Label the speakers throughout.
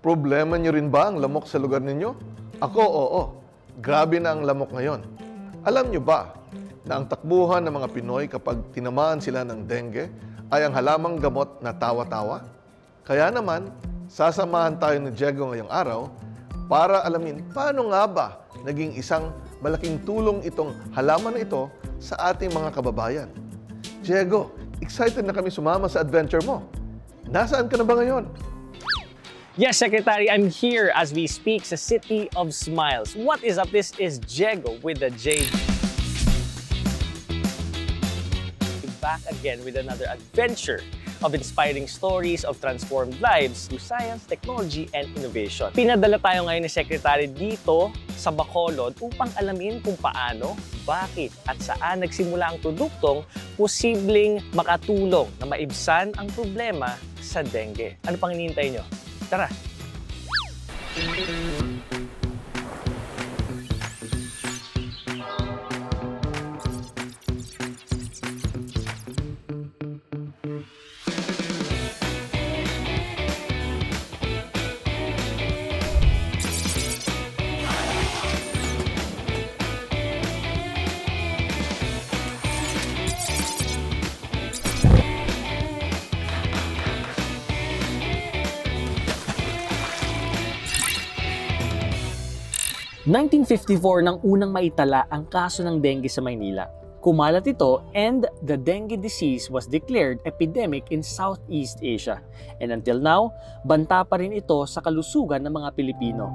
Speaker 1: Problema niyo rin ba ang lamok sa lugar ninyo? Ako, oo. Grabe na ang lamok ngayon. Alam niyo ba na ang takbuhan ng mga Pinoy kapag tinamaan sila ng dengue ay ang halamang gamot na tawa-tawa? Kaya naman, sasamahan tayo ni Diego ngayong araw para alamin paano nga ba naging isang malaking tulong itong halaman na ito sa ating mga kababayan. Diego, excited na kami sumama sa adventure mo. Nasaan ka na ba ngayon?
Speaker 2: Yes, Secretary, I'm here as we speak sa City of Smiles. What is up? This is Diego with the J. Back again with another adventure of inspiring stories of transformed lives through science, technology, and innovation. Pinadala tayo ngayon ni Secretary dito sa Bacolod upang alamin kung paano, bakit, at saan nagsimula ang produktong posibleng makatulong na maibsan ang problema sa dengue. Ano pang hinihintay nyo? Tara! – 1954 nang unang maitala ang kaso ng dengue sa Maynila. Kumalat ito and the dengue disease was declared epidemic in Southeast Asia. And until now, banta pa rin ito sa kalusugan ng mga Pilipino.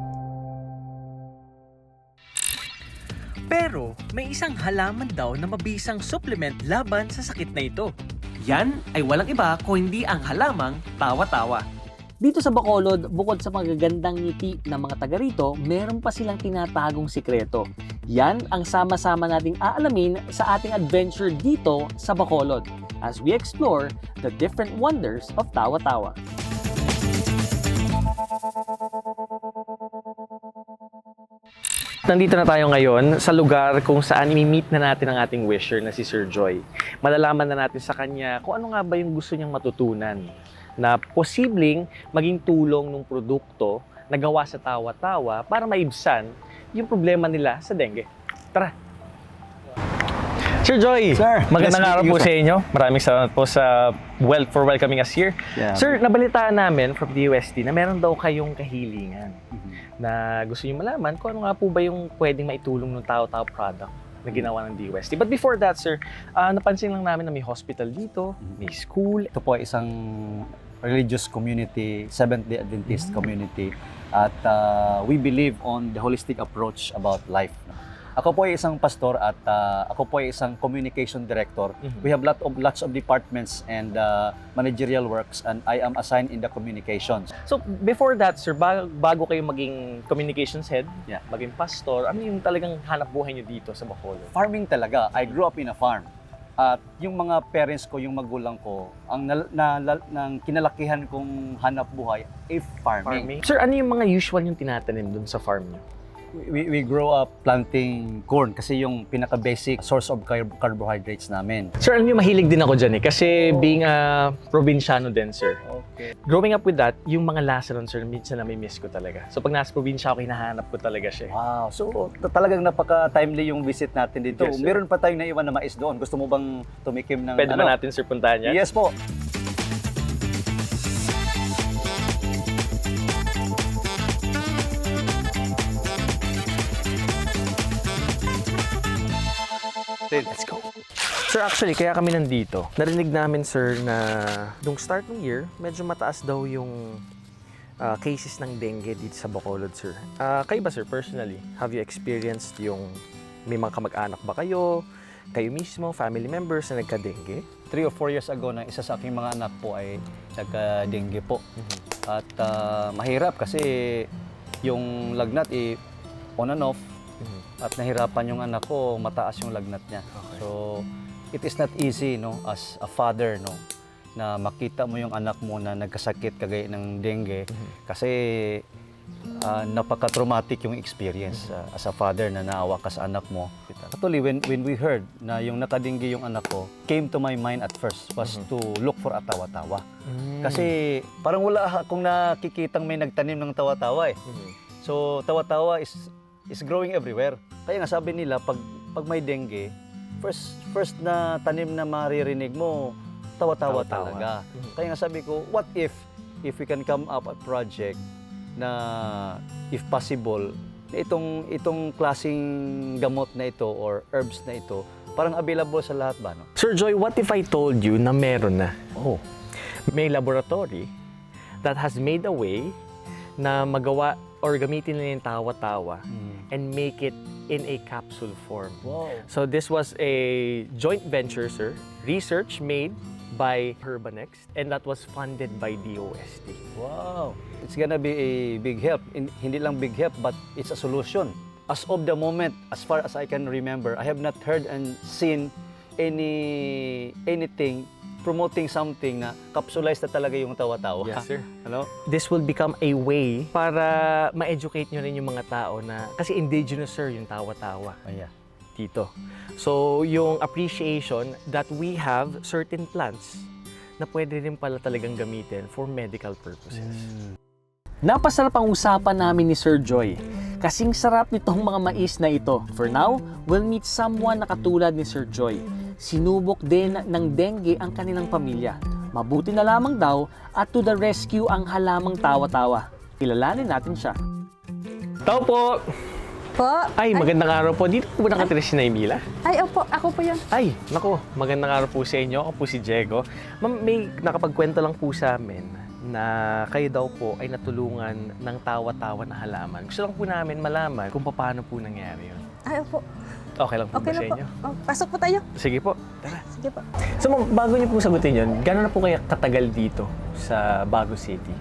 Speaker 3: Pero may isang halaman daw na mabisang supplement laban sa sakit na ito. Yan ay walang iba kung hindi ang halamang tawa-tawa.
Speaker 2: Dito sa Bacolod, bukod sa magagandang ngiti ng mga taga rito, meron pa silang tinatagong sikreto. Yan ang sama-sama nating aalamin sa ating adventure dito sa Bacolod as we explore the different wonders of Tawa-Tawa. Nandito na tayo ngayon sa lugar kung saan imi-meet na natin ang ating wisher na si Sir Joy. Malalaman na natin sa kanya kung ano nga ba yung gusto niyang matutunan na posibleng maging tulong ng produkto na gawa sa tawa-tawa para maibsan yung problema nila sa dengue. Tara! Sir Joy,
Speaker 4: Sir,
Speaker 2: magandang araw po sa inyo. Maraming salamat po sa well for welcoming us here.
Speaker 4: Yeah.
Speaker 2: Sir, nabalitaan namin from the UST na meron daw kayong kahilingan
Speaker 4: Mhm.
Speaker 2: na gusto niyo malaman kung ano nga po ba yung pwedeng maitulong ng tao-tao product na ginawa ng DUST. But before that, sir, ah, napansin lang namin na may hospital dito, may school.
Speaker 4: Ito po ay isang religious community, Seventh-day Adventist community at uh, we believe on the holistic approach about life. Ako po ay isang pastor at uh, ako po ay isang communication director.
Speaker 2: Mhm.
Speaker 4: We have lot of lots of departments and uh, managerial works and I am assigned in the communications.
Speaker 2: So, before that, sir, bago, bago kayo maging communications head,
Speaker 4: Yeah.
Speaker 2: maging pastor, ano yung talagang hanap buhay niyo dito sa Bacolod?
Speaker 4: Farming talaga. I grew up in a farm. At yung mga parents ko, yung magulang ko, ang na, na, na- ng kinalakihan kong hanap buhay ay farming.
Speaker 2: Sir, ano yung mga usual yung tinatanim dun sa farm niyo?
Speaker 4: We, we grow up planting corn kasi yung pinaka-basic source of carb- carbohydrates namin.
Speaker 2: Sir, alam niyo, mahilig din ako dyan eh. Kasi being a probinsyano din, sir.
Speaker 4: Okay.
Speaker 2: Growing up with that, yung mga lasa nun, sir, minsan na may miss ko talaga. So, pag nasa probinsya ako, hinahanap ko talaga siya. eh.
Speaker 4: Wow. So, ta- talagang napaka-timely yung visit natin dito.
Speaker 2: Yes, sir.
Speaker 4: Meron pa tayong naiwan na mais doon. Gusto mo bang tumikim ng
Speaker 2: Pwede
Speaker 4: ano?
Speaker 2: ba natin, sir, puntahan yan?
Speaker 4: Yes po.
Speaker 2: Let's go. Sir, actually, kaya kami nandito. Narinig namin, sir, na nung start ng year, medyo mataas daw yung ah, cases ng dengue dito sa Bacolod, sir. Ah, kayo ba, sir, personally, have you experienced yung may mga kamag-anak ba kayo? Kayo mismo, family members na nagka-dengue?
Speaker 4: Three or four years ago na isa sa aking mga anak po ay nagka-dengue po. At ah, mahirap kasi yung lagnat eh, on and off at nahirapan yung anak ko, mataas yung lagnat niya.
Speaker 2: Okay.
Speaker 4: So, it is not easy no as a father no na makita mo yung anak mo na nagkasakit kagaya ng dengue kasi ah, napaka-traumatic yung experience ah, as a father na naawa ka sa anak mo. Actually, when, when we heard na yung nakadinggi yung anak ko, came to my mind at first was to look for a tawa-tawa. Kasi parang wala akong nakikitang may nagtanim ng tawa-tawa eh. So, tawa-tawa is is growing everywhere. Kaya nga sabi nila, pag, pag may dengue, first first na tanim na maririnig mo, tawa-tawa talaga.
Speaker 2: Mhm.
Speaker 4: Kaya nga sabi ko, what if if we can come up a project na if possible, na itong itong klasing gamot na ito or herbs na ito, parang available sa lahat ba no?
Speaker 2: Sir Joy, what if I told you na meron na?
Speaker 4: Oh.
Speaker 2: May laboratory that has made a way na magawa or gamitin nila yung tawa-tawa and make it in a capsule form.
Speaker 4: Wow.
Speaker 2: So this was a joint venture, sir. Research made by Herbanex and that was funded by DOST.
Speaker 4: Wow. It's gonna be a big help. In- hindi lang big help, but it's a solution. As of the moment, as far as I can remember, I have not heard and seen any anything promoting something na capsulized na talaga yung tawa-tawa.
Speaker 2: Yes, sir.
Speaker 4: Ano?
Speaker 2: This will become a way para ma-educate nyo rin yung mga tao na, kasi indigenous, sir, yung tawa-tawa
Speaker 4: Ayan.
Speaker 2: dito. So, yung appreciation that we have certain plants na pwede rin pala talagang gamitin for medical purposes.
Speaker 3: Napasarap ang usapan namin ni Sir Joy. Kasing sarap nitong mga mais na ito. For now, we'll meet someone na katulad ni Sir Joy. Sinubok din ng dengue ang kanilang pamilya. Mabuti na lamang daw at to the rescue ang halamang tawa-tawa. Kilalanin natin siya.
Speaker 2: Tao po!
Speaker 5: Po?
Speaker 2: Ay, magandang araw po. Dito po ba nakatira si Naimila?
Speaker 5: Ay, opo. Ako po yun.
Speaker 2: Ay, nako, magandang araw po sa inyo. Ako po si Diego. Ma'am, may nakapagkwento lang po sa amin na kayo daw po ay natulungan ng tawa-tawa na halaman. Gusto lang po namin malaman kung paano po nangyari yun.
Speaker 5: Ay, opo.
Speaker 2: Okay lang po
Speaker 5: Okay
Speaker 2: ba
Speaker 5: na
Speaker 2: sa
Speaker 5: po.
Speaker 2: inyo?
Speaker 5: Oh, pasok po tayo.
Speaker 2: Sige po, tara.
Speaker 5: Sige po.
Speaker 2: So, ma'am, bago niyo po sagutin yun, gano'n na po kaya katagal dito sa Bago City?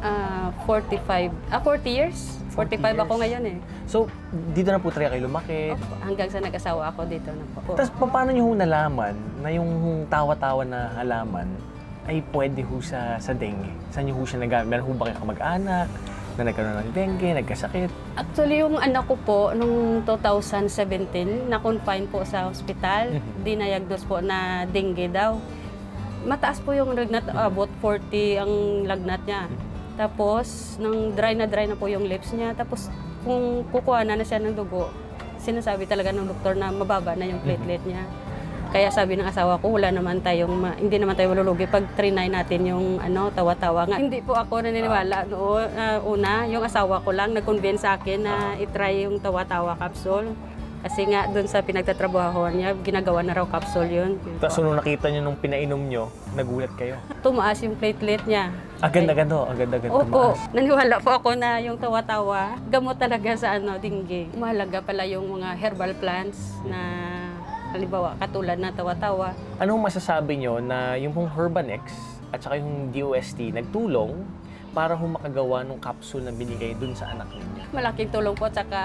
Speaker 5: Ah, 45. Ah, 40 years. 45 ako
Speaker 2: years.
Speaker 5: ngayon eh.
Speaker 2: So, dito na po talaga kayo lumaki.
Speaker 5: Opo. Hanggang sa nag-asawa ako dito na po.
Speaker 2: Tapos, pa- paano niyo ho nalaman na yung tawa-tawa na halaman ay pwede ho sa, sa dengue? Saan niyo ho siya nagamit? Meron ho ba kayo kamag-anak na nagkaroon ng dengue, nagkasakit?
Speaker 5: Actually, yung anak ko po, nung 2017, na-confine po sa hospital.
Speaker 2: Mhm.
Speaker 5: Dinayagnos po na dengue daw. Mataas po yung lagnat, about 40 ang lagnat niya. Tapos, nang dry na dry na po yung lips niya. Tapos, kung kukuha na na siya ng dugo, sinasabi talaga ng doktor na mababa na yung platelet niya. Kaya sabi ng asawa ko, wala naman tayong, ma- hindi naman tayo malulugi pag trinay natin yung ano, tawa-tawa nga. Hindi po ako naniniwala noon, ah, una, yung asawa ko lang nag-convince sa akin na itry yung tawa-tawa capsule. Kasi nga doon sa pinagtatrabahoan niya, ginagawa na raw capsule yun.
Speaker 2: Tapos nung nakita niyo nung pinainom niyo, nagulat kayo.
Speaker 5: Tumaas yung platelet niya.
Speaker 2: Agad-agad ho, agad-agad
Speaker 5: Opo,
Speaker 2: tumaas.
Speaker 5: naniwala po ako na yung tawa-tawa, gamot talaga sa ano, dengue. Mahalaga pala yung mga herbal plants na halimbawa katulad na tawa-tawa.
Speaker 2: Anong masasabi niyo na yung pong Herbanex at saka yung DOST nagtulong para ho makagawa ng capsule na binigay dun sa anak ninyo?
Speaker 5: Malaking tulong po at saka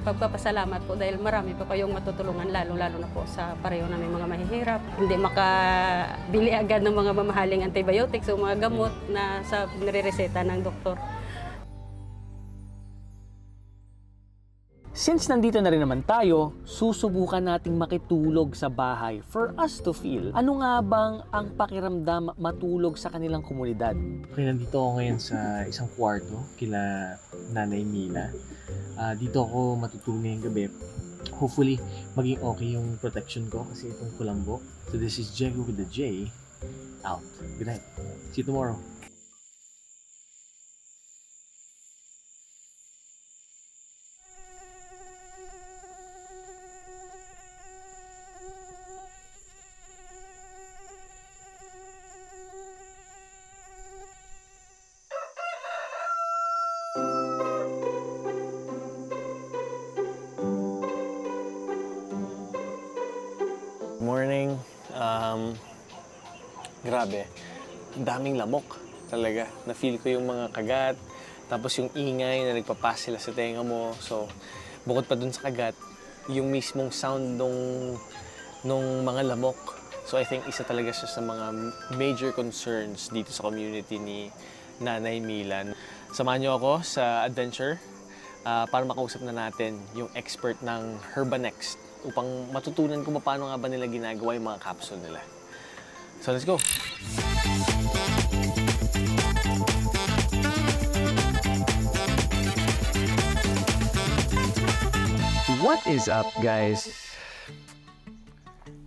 Speaker 5: pagpapasalamat po dahil marami po kayong matutulungan lalong-lalo na po sa pareho namin mga mahihirap. Hindi makabili agad ng mga mamahaling antibiotics o mga gamot na sa nirereseta ng doktor.
Speaker 3: Since nandito na rin naman tayo, susubukan nating makitulog sa bahay for us to feel ano nga bang ang pakiramdam matulog sa kanilang komunidad.
Speaker 6: Okay, nandito ako ngayon sa isang kwarto kila Nanay Mila. Ah, dito ako matutulog ngayong gabi. Hopefully, maging okay yung protection ko kasi itong kulambo. So this is Jego with the J. Out. Good night. See you tomorrow.
Speaker 2: Ang daming lamok talaga. Na-feel ko yung mga kagat. Tapos yung ingay na nagpapas sila sa tenga mo. So, bukod pa dun sa kagat, yung mismong sound nung, nung mga lamok. So, I think isa talaga siya sa mga major concerns dito sa community ni Nanay Milan.
Speaker 7: Samahan niyo ako sa adventure ah, para makausap na natin yung expert ng Herbanext upang matutunan kung paano nga ba nila ginagawa yung mga capsule nila. So let's go! What is up, guys?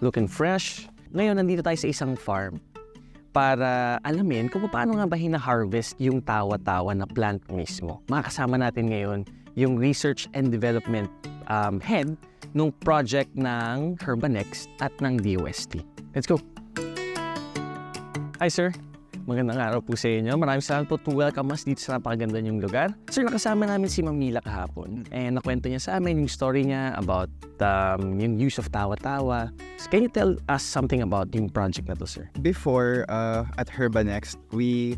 Speaker 7: Looking fresh. Ngayon, nandito tayo sa isang farm para alamin kung paano nga ba hina-harvest yung tawa-tawa na plant mismo. Makakasama natin ngayon yung Research and Development um, Head nung project ng Herbanext at ng DOST. Let's go! Hi, sir. Magandang araw po sa inyo. Maraming salamat po to welcome us dito sa napakaganda niyong lugar. Sir, nakasama namin si Ma'am Mila kahapon. And nakwento niya sa amin yung story niya about um, yung use of tawa-tawa. So, can you tell us something about yung project na to, sir?
Speaker 8: before uh, at Herbanext, we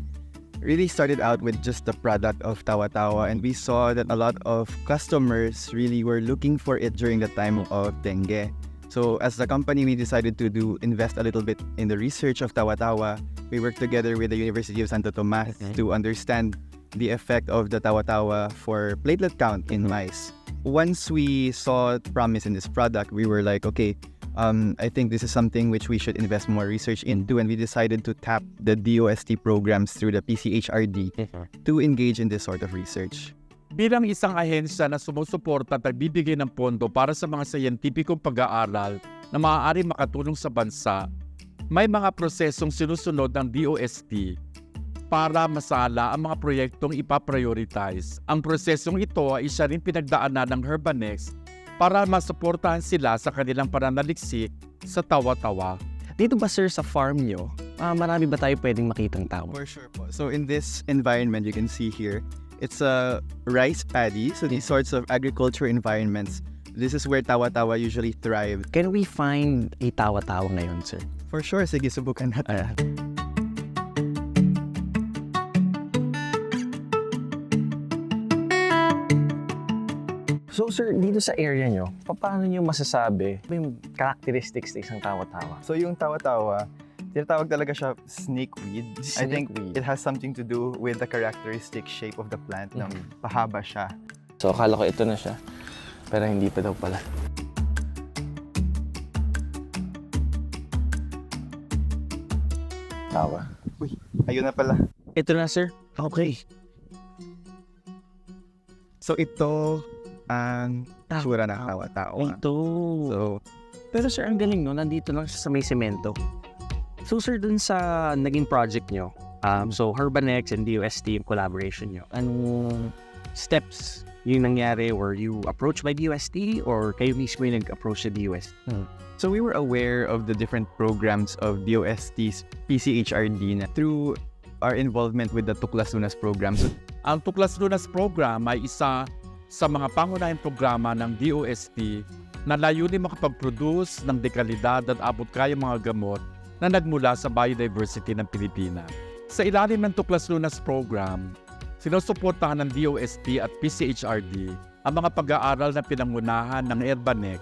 Speaker 8: really started out with just the product of Tawa Tawa, and we saw that a lot of customers really were looking for it during the time of dengue. So as a company, we decided to do invest a little bit in the research of Tawa Tawa. We worked together with the University of Santo Tomas
Speaker 7: Okay.
Speaker 8: to understand the effect of the Tawa Tawa for platelet count in mice. Once we saw promise in this product, we were like, okay, um, I think this is something which we should invest more research into, and we decided to tap the DOST programs through the PCHRD to engage in this sort of research.
Speaker 9: Bilang isang ahensya na sumusuporta at nagbibigay ng pondo para sa mga sayentipikong pag-aaral na maaari makatulong sa bansa, may mga prosesong sinusunod ng DOST para masala ang mga proyektong ipaprioritize. Ang prosesong ito ay isa rin pinagdaanan ng Herbanex para masuportahan sila sa kanilang pananaliksik sa tawa-tawa.
Speaker 7: Dito ba, sir, sa farm nyo, ah, marami ba tayo pwedeng makitang tao?
Speaker 8: For sure po. So in this environment, you can see here, it's a rice paddy. So these sorts of agriculture environments, this is where tawa-tawa usually thrive.
Speaker 7: Can we find a tawa-tawa ngayon, sir?
Speaker 8: For sure, sige, subukan natin.
Speaker 7: Ah, So sir, dito sa area nyo, paano nyo masasabi yung characteristics ng isang tawa-tawa?
Speaker 8: So yung tawa-tawa, tinatawag talaga siya snakeweed. I think
Speaker 7: Snakeweed.
Speaker 8: it has something to do with the characteristic shape of the plant na pahaba siya.
Speaker 7: So akala ko ito na siya, pero hindi pa daw pala. Tawa.
Speaker 8: Ayun na pala.
Speaker 7: Ito na sir. Okay.
Speaker 8: So ito ang
Speaker 7: Ah,
Speaker 8: tsura ng
Speaker 7: ah,
Speaker 8: tawa-tawa.
Speaker 7: Ito.
Speaker 8: So,
Speaker 7: Pero sir, ang galing no, nandito lang siya sa may semento. So sir, dun sa naging project nyo, um, so Herbanex and DOST yung collaboration nyo, anong steps yung nangyari? Were you approached by DOST or kayo mismo yung nag-approach sa DOST?
Speaker 8: so we were aware of the different programs of DOST's PCHRD na through our involvement with the Tuklas Lunas program. So
Speaker 9: Ang Tuklas Lunas Program ay isa sa mga pangunahing programa ng DOST na layunin makapag-produce ng dekalidad at abot kayang mga gamot na nagmula sa biodiversity ng Pilipinas. Sa ilalim ng Tuklas Lunas Program, sinusuportahan ng DOST at PCHRD ang mga pag-aaral na pinangunahan ng Herbanek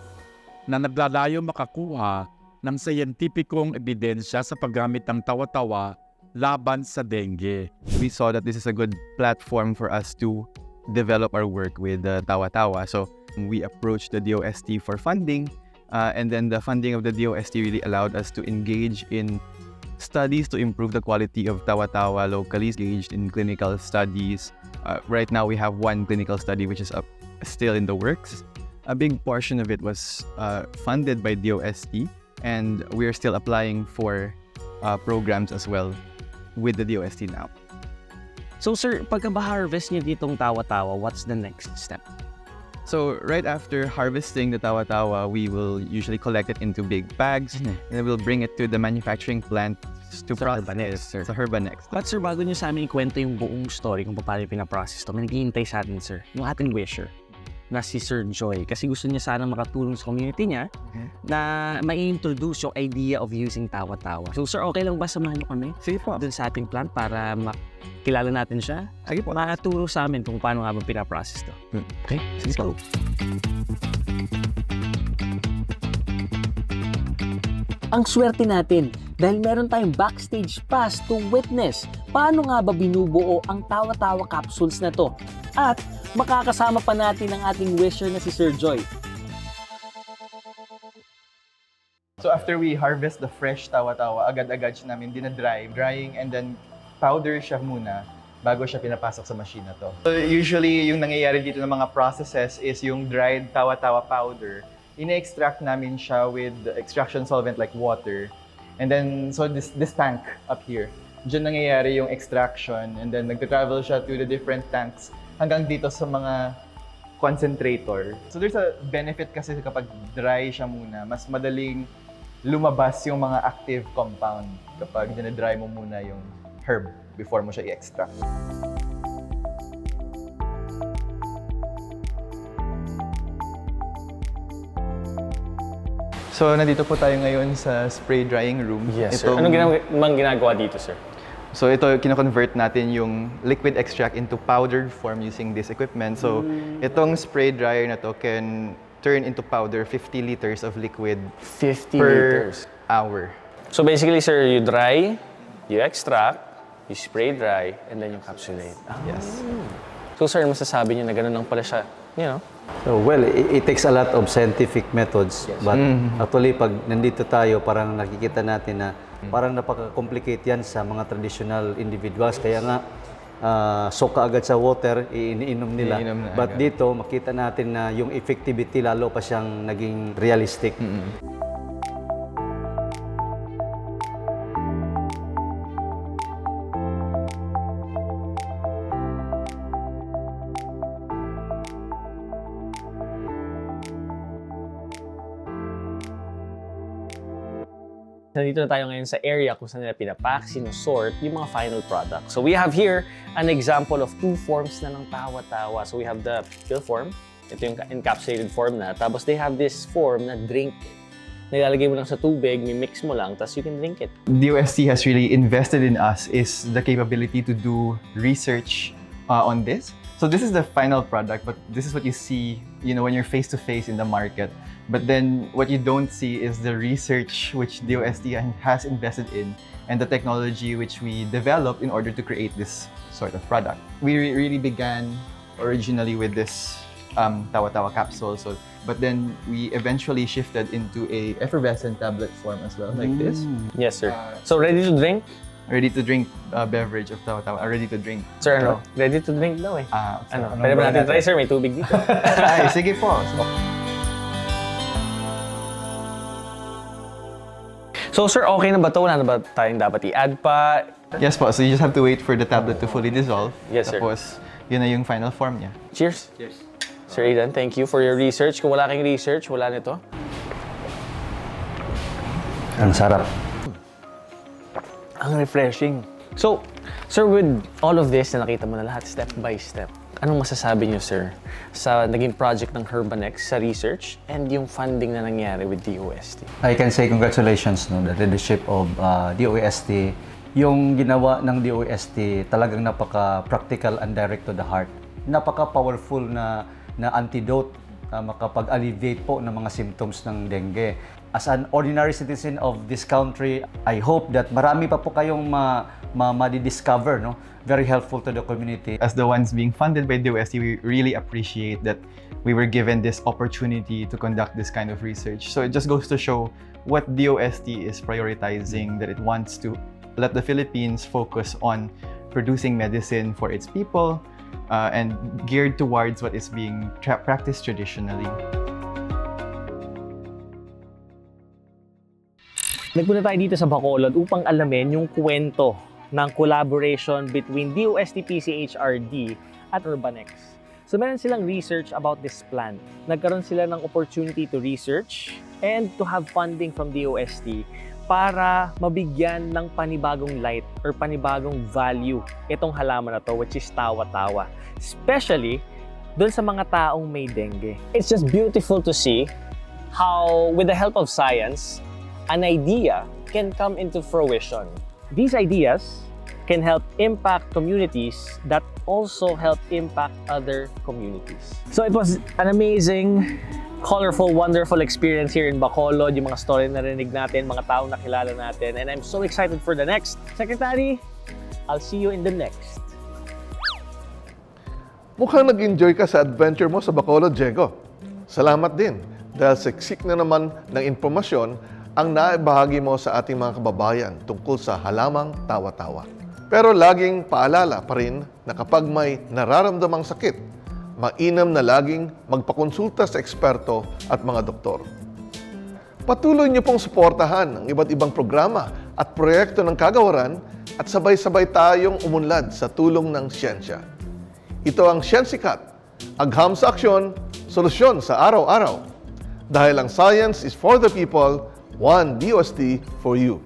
Speaker 9: na naglalayo makakuha ng sayentipikong ebidensya sa paggamit ng tawa-tawa laban sa dengue.
Speaker 8: we saw that this is a good platform for us to develop our work with uh, Tawa Tawa. So we approached the DOST for funding, uh, and then the funding of the DOST really allowed us to engage in studies to improve the quality of Tawa Tawa locally, engaged in clinical studies. Uh, right now, we have one clinical study which is up, still in the works. A big portion of it was uh, funded by DOST, and we are still applying for uh, programs as well with the DOST now.
Speaker 7: So sir, pagka ba-harvest nyo ditong tawa-tawa, what's the next step?
Speaker 8: So right after harvesting the tawa-tawa, we will usually collect it into big bags, and then we'll bring it to the manufacturing plant to
Speaker 7: Sa
Speaker 8: process
Speaker 7: Herbanex, sir.
Speaker 8: Sa Herbanex.
Speaker 7: But sir, bago nyo sa amin ikwento yung buong story kung paano pinaprocess to, may naghihintay sa atin, sir. Yung ating wisher na si Sir Joy. Kasi gusto niya sana makatulong sa community niya na ma-introduce yung idea of using tawa-tawa. So sir, okay lang ba samahan niyo kami?
Speaker 8: Sige po.
Speaker 7: Doon sa ating plant para makilala natin siya?
Speaker 8: Sige po.
Speaker 7: Makaturo sa amin kung paano nga ba pinaprocess to.
Speaker 8: Hmm.
Speaker 7: Okay? Let's go.
Speaker 3: Ang swerte natin dahil meron tayong backstage pass to witness paano nga ba binubuo ang tawa-tawa capsules na to. At makakasama pa natin ang ating wisher na si Sir Joy.
Speaker 8: So after we harvest the fresh tawa-tawa, agad-agad siya namin dinadry, drying and then powder siya muna bago siya pinapasok sa machine na to. So usually yung nangyayari dito ng mga processes is yung dried tawa-tawa powder, ine-extract namin siya with extraction solvent like water. And then so this this tank up here, diyan nangyayari yung extraction and then nagta-travel siya to the different tanks hanggang dito sa mga concentrator. So there's a benefit kasi kapag dry siya muna, mas madaling lumabas yung mga active compound kapag dinadry mo muna yung herb before mo siya i-extract. So, nandito po tayo ngayon sa spray drying room.
Speaker 2: Yes, sir.
Speaker 8: Itong-
Speaker 2: Anong ginag- mang ginagawa dito, sir?
Speaker 8: So ito, kino-convert natin yung liquid extract into powdered form using this equipment. So itong spray dryer na to can turn into powder 50 liters of liquid
Speaker 2: 50
Speaker 8: per
Speaker 2: liters.
Speaker 8: hour.
Speaker 2: So basically, sir, you dry, you extract, you spray dry, and then you capsulate. Ah.
Speaker 8: Yes.
Speaker 2: So, sir, masasabi niyo na ganun lang pala siya. You know?
Speaker 4: So, well, it, it takes a lot of scientific methods. But actually, pag nandito tayo, parang nakikita natin na parang napaka-complicate yan sa mga traditional individuals. Kaya nga, ah, soak ka agad sa water, iniinom nila.
Speaker 8: Iniinom na
Speaker 4: But
Speaker 8: agad.
Speaker 4: dito, makita natin na yung effectivity lalo pa siyang naging realistic.
Speaker 2: Nandito na tayo ngayon sa area kung saan nila pinapack, sinusort yung mga final product. So we have here an example of two forms na ng tawa-tawa. So we have the pill form, ito yung encapsulated form na. Tapos they have this form na drink. Nilalagay mo lang sa tubig, mimix mo lang, tapos you can drink it.
Speaker 8: DOST has really invested in us is the capability to do research uh, on this. So this is the final product, but this is what you see, you know, when you're face to face in the market. But then what you don't see is the research which DOST has invested in and the technology which we developed in order to create this sort of product. We re- really began originally with this um, tawa-tawa capsule, so but then we eventually shifted into a effervescent tablet form as well, like this
Speaker 2: Yes, sir. So ready to drink?
Speaker 8: ready to drink uh, beverage of tawa-tawa, uh, ready to drink.
Speaker 2: Sir, ano? Ready to drink daw eh.
Speaker 8: Ah, so
Speaker 2: Ano? Pwede ba natin try, sir? May tubig dito.
Speaker 8: Ay, sige po.
Speaker 2: so, sir, okay na ba to? Wala na ba tayong dapat i-add pa?
Speaker 8: Yes po, so you just have to wait for the tablet to fully dissolve.
Speaker 2: Yes, sir.
Speaker 8: Tapos, yun na yung final form niya.
Speaker 2: Cheers. Cheers. Sir Aidan, thank you for your research. Kung wala kayong research, wala nito.
Speaker 4: Ang sarap.
Speaker 2: Ang refreshing. So, sir, with all of this na nakita mo na lahat step by step, anong masasabi niyo, sir, sa naging project ng Herbanex sa research and yung funding na nangyari with DOST?
Speaker 4: I can say congratulations no the leadership of uh, DOST. Yung ginawa ng DOST talagang napaka-practical and direct to the heart. Napaka-powerful na na antidote uh, makapag-alleviate po ng mga symptoms ng dengue. As an ordinary citizen of this country, I hope that marami pa po kayong ma, ma, madi-discover, no? Very helpful to the community.
Speaker 8: As the ones being funded by DOST, we really appreciate that we were given this opportunity to conduct this kind of research. So it just goes to show what DOST is prioritizing, that it wants to let the Philippines focus on producing medicine for its people uh, and geared towards what is being tra- practiced traditionally.
Speaker 2: Nagpunta tayo dito sa Bacolod upang alamin yung kwento ng collaboration between DOST PCHRD at Urbanex. So meron silang research about this plant. Nagkaroon sila ng opportunity to research and to have funding from DOST para mabigyan ng panibagong light or panibagong value itong halaman na to which is tawa-tawa. Especially doon sa mga taong may dengue. It's just beautiful to see how with the help of science, an idea can come into fruition. These ideas can help impact communities that also help impact other communities. So it was an amazing colorful, wonderful experience here in Bacolod, yung mga story na narinig natin, mga taong nakilala natin. And I'm so excited for the next. Secretary, I'll see you in the next.
Speaker 1: Mukhang nag-enjoy ka sa adventure mo sa Bacolod, Diego. Salamat din dahil siksik na naman ng impormasyon ang naibahagi mo sa ating mga kababayan tungkol sa halamang tawa-tawa. Pero laging paalala pa rin na kapag may nararamdamang sakit, mainam na laging magpakonsulta sa eksperto at mga doktor. Patuloy niyo pong suportahan ang iba't ibang programa at proyekto ng kagawaran at sabay-sabay tayong umunlad sa tulong ng siyensya. Ito ang Siyensikat, agham sa aksyon, solusyon sa araw-araw. Dahil ang science is for the people, one DOST for you.